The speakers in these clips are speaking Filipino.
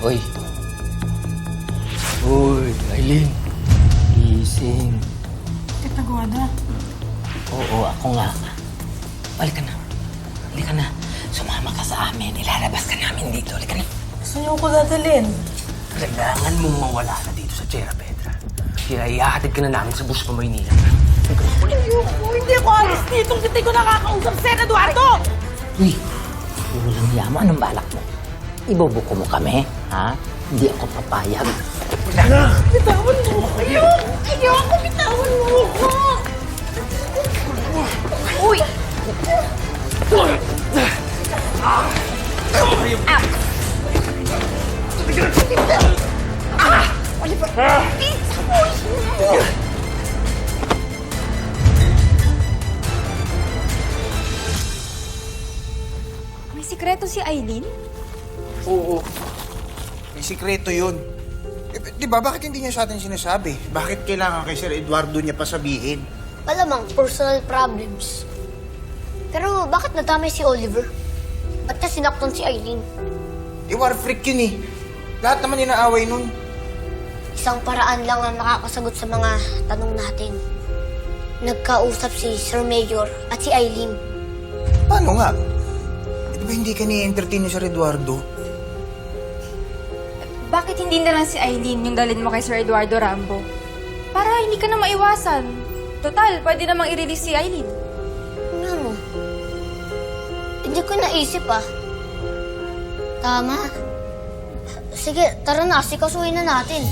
Hoy. Hoy, Aileen. Gising. Katagwada. Oo, ako nga. Balik ka na. Hindi ka na. Sumama ka sa amin. Ilalabas ka namin dito. Halika na. Saan niyo ko dadalhin? Kailangan mong mawala na dito sa Chera Pedra. Kaya ihahatid ka na namin sa bus pa Maynila. Ayoko, hindi ako alis dito. Hindi ko nakakausap si Eduardo! Uy, puro lang yaman ang balak mo. Ibubuko mo kami, ha? Hindi ako papayag. Bitawan mo ko. Ayoko! Ayoko! Bitawan mo ko! Uy! May sikreto si Eileen? Oo. May sikreto yun. Eh, di ba, bakit hindi niya sa atin sinasabi? Bakit kailangan kay Sir Eduardo niya pa sabihin? Malamang personal problems. Pero bakit nadamay si Oliver? Ba't niya sinaktan si Eileen? Eh, war freak yun eh. Lahat naman inaaway nun. Isang paraan lang ang makakasagot sa mga tanong natin. Nagkausap si Sir Mayor at si Eileen. Paano nga? Eh, di ba hindi ka ni-entertain ni Sir Eduardo? Bakit hindi na lang si Eileen yung dalhin mo kay Sir Eduardo Rambo? Para hindi ka na maiwasan. Total, pwede namang i-release si Eileen. Ano? Hindi ko naisip ah. Tama. Sige, tara na. Sikasuhin na natin.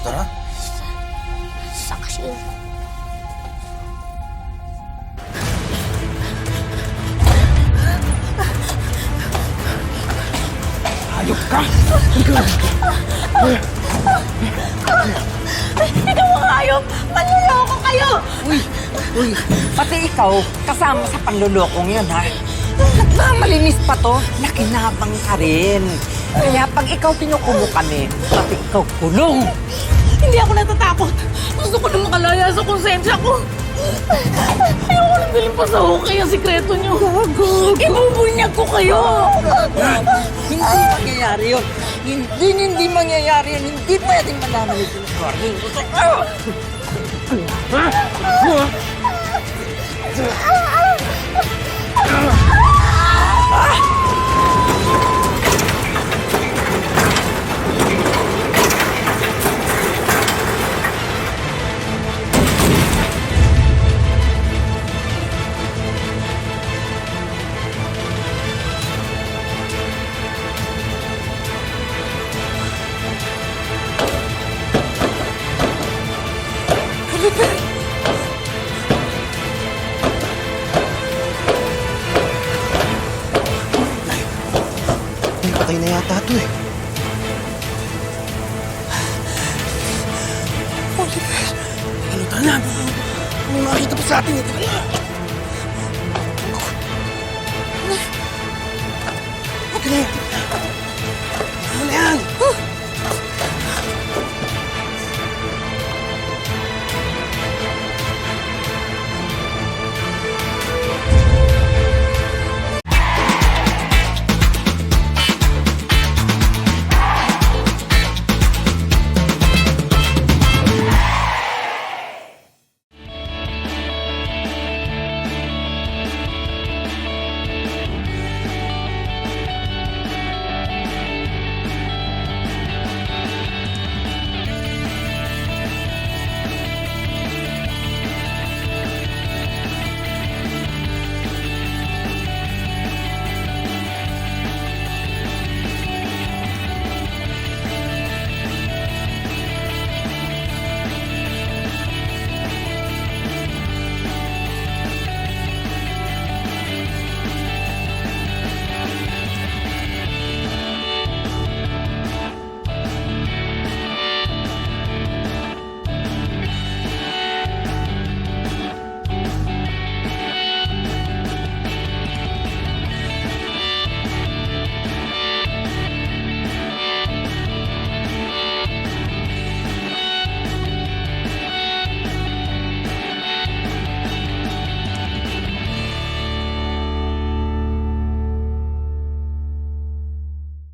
Tara. Saksi. Ikaw ang hayop! Manluloko kayo! Uy, uy, pati ikaw, kasama sa panlulokong yun, ha? Nagmamalinis pa to, nakinabang ka rin. Kaya pag ikaw kinukumo kami, pati ikaw kulong. Hindi ako natatakot. Gusto ko na makalaya sa konsensya ko. Ayoko na bilhin pa sa hukay ang sikreto niyo. Ibubunyag ko kayo. Hindi mangyayari yun. Hindi, hindi mangyayari yun. Hindi pwedeng malaman ni Eduardo. Gusto ko. Patay na yata ito eh. Oliver! Ano tara na? Ano May makita pa sa atin ito kaya? Okay na yan.